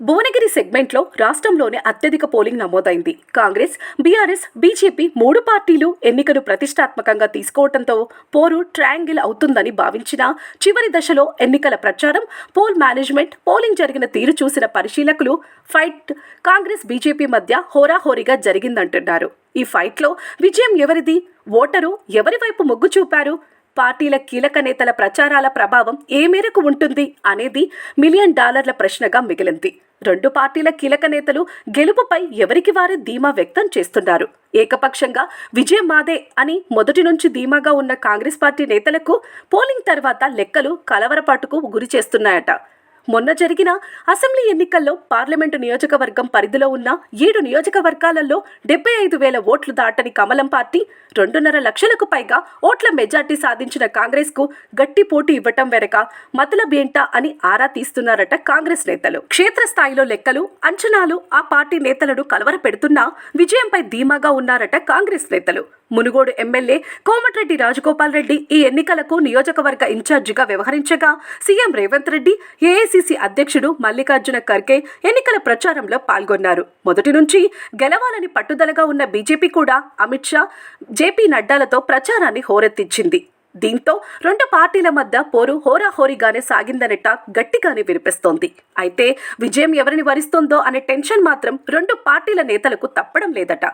భువనగిరి సెగ్మెంట్లో రాష్ట్రంలోనే అత్యధిక పోలింగ్ నమోదైంది. కాంగ్రెస్ బీఆర్ఎస్ బీజేపీ మూడు పార్టీలు ఎన్నికను ప్రతిష్టాత్మకంగా తీసుకోవడంతో పోరు ట్రయాంగిల్ అవుతుందని భావించిన చివరి దశలో ఎన్నికల ప్రచారం పోల్ మేనేజ్మెంట్ పోలింగ్ జరిగిన తీరు చూసిన పరిశీలకులు ఫైట్ కాంగ్రెస్ బీజేపీ మధ్య హోరాహోరీగా జరిగిందంటున్నారు. ఈ ఫైట్లో విజయం ఎవరిది? ఓటరు ఎవరి వైపు మొగ్గు చూపారు? పార్టీల కీలక నేతల ప్రచారాల ప్రభావం ఏ మేరకు ఉంటుంది అనేది మిలియన్ డాలర్ల ప్రశ్నగా మిగిలింది. రెండు పార్టీల కీలక నేతలు గెలుపుపై ఎవరికి వారే ధీమా వ్యక్తం చేస్తున్నారు. ఏకపక్షంగా విజయం మాదే అని మొదటి నుంచి ధీమాగా ఉన్న కాంగ్రెస్ పార్టీ నేతలకు పోలింగ్ తర్వాత లెక్కలు కలవరపాటుకు గురి చేస్తున్నాయట. మొన్న జరిగిన అసెంబ్లీ ఎన్నికల్లో పార్లమెంటు నియోజకవర్గం పరిధిలో ఉన్న ఏడు నియోజకవర్గాలలో డెబ్బై ఐదు వేల ఓట్లు దాటని కమలం పార్టీ రెండున్నర లక్షలకు పైగా ఓట్ల మెజార్టీ సాధించిన కాంగ్రెస్కు గట్టి పోటీ ఇవ్వటం వెనక మతలబేంటా అని ఆరా తీస్తున్నారట కాంగ్రెస్ నేతలు. క్షేత్రస్థాయిలో లెక్కలు అంచనాలు ఆ పార్టీ నేతలను కలవర పెడుతున్నా విజయంపై ధీమాగా ఉన్నారట కాంగ్రెస్ నేతలు. మునుగోడు ఎమ్మెల్యే కోమటిరెడ్డి రాజగోపాల్ రెడ్డి ఈ ఎన్నికలకు నియోజకవర్గ ఇన్ఛార్జిగా వ్యవహరించగా సీఎం రేవంత్ రెడ్డి ఏఐసిసి అధ్యక్షుడు మల్లికార్జున ఖర్గే ఎన్నికల ప్రచారంలో పాల్గొన్నారు. మొదటి నుంచి గెలవాలని పట్టుదలగా ఉన్న బీజేపీ కూడా అమిత్ షా జేపీ నడ్డాలతో ప్రచారాన్ని హోరెత్తించింది. దీంతో రెండు పార్టీల మధ్య పోరు హోరాహోరీగానే సాగిందనే టాక్ గట్టిగానే వినిపిస్తోంది. అయితే విజయం ఎవరిని వరిస్తుందో అనే టెన్షన్ మాత్రం రెండు పార్టీల నేతలకు తప్పడం లేదట.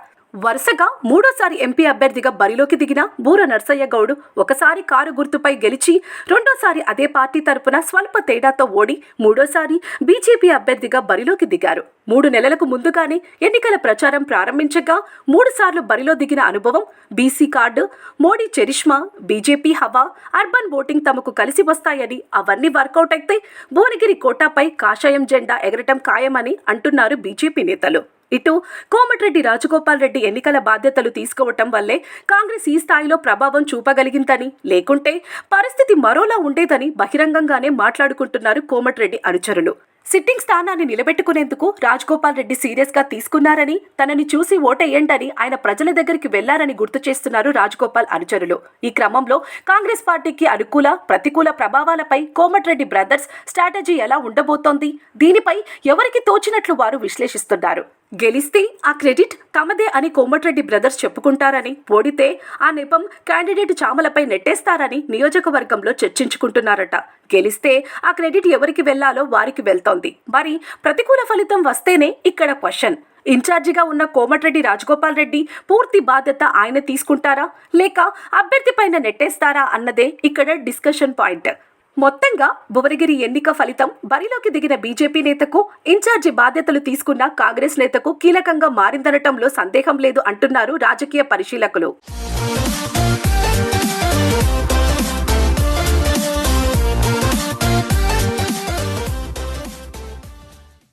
వరుసగా మూడోసారి ఎంపీ అభ్యర్థిగా బరిలోకి దిగిన బూర నర్సయ్య గౌడ్ ఒకసారి కారు గుర్తుపై గెలిచి రెండోసారి అదే పార్టీ తరపున స్వల్ప తేడాతో ఓడి మూడోసారి బీజేపీ అభ్యర్థిగా బరిలోకి దిగారు. మూడు నెలలకు ముందుగానే ఎన్నికల ప్రచారం ప్రారంభించగా మూడుసార్లు బరిలో దిగిన అనుభవం BC card Modi charisma BJP హవా అర్బన్ ఓటింగ్ తమకు కలిసి వస్తాయని అవన్నీ వర్కౌట్ అయితే భువనగిరి కోటాపై కాషాయం జెండా ఎగరటం ఖాయమని అంటున్నారు బీజేపీ నేతలు. ఇటు కోమటిరెడ్డి రాజగోపాల్ రెడ్డి ఎన్నికల బాధ్యతలు తీసుకోవటం వల్లే కాంగ్రెస్ ఈ స్థాయిలో ప్రభావం చూపగలిగిందని లేకుంటే పరిస్థితి మరోలా ఉండేదని బహిరంగంగానే మాట్లాడుకుంటున్నారు కోమటిరెడ్డి అనుచరులు. సిట్టింగ్ స్థానాన్ని నిలబెట్టుకునేందుకు రాజగోపాల్ రెడ్డి సీరియస్గా తీసుకున్నారని తనని చూసి ఓటేయండని ఆయన ప్రజల దగ్గరికి వెళ్ళారని గుర్తు చేస్తున్నారు రాజగోపాల్ అనుచరులు. ఈ క్రమంలో కాంగ్రెస్ పార్టీకి అనుకూల ప్రతికూల ప్రభావాలపై కోమటిరెడ్డి బ్రదర్స్ స్ట్రాటజీ ఎలా ఉండబోతోంది? దీనిపై ఎవరికి తోచినట్లు వారు విశ్లేషిస్తున్నారు? గెలిస్తే ఆ క్రెడిట్ తమదే అని కోమటిరెడ్డి బ్రదర్స్ చెప్పుకుంటారని ఓడితే ఆ నెపం క్యాండిడేట్ చామలపై నెట్టేస్తారని నియోజకవర్గంలో చర్చించుకుంటున్నారట. గెలిస్తే ఆ క్రెడిట్ ఎవరికి వెళ్ళాలో వారికి వెళ్తోంది. మరి ప్రతికూల ఫలితం వస్తేనే ఇక్కడ క్వశ్చన్. ఇన్ఛార్జిగా ఉన్న కోమటిరెడ్డి రాజగోపాల్ రెడ్డి పూర్తి బాధ్యత ఆయన తీసుకుంటారా? లేక అభ్యర్థి పైన నెట్టేస్తారా అన్నదే ఇక్కడ డిస్కషన్ పాయింట్. మొత్తంగా భువనగిరి ఎన్నిక ఫలితం బరిలోకి దిగిన బీజేపీ నేతకు ఇన్ఛార్జి బాధ్యతలు తీసుకున్న కాంగ్రెస్ నేతకు కీలకంగా మారిందనటంలో సందేహం లేదు అంటున్నారు రాజకీయ పరిశీలకులు.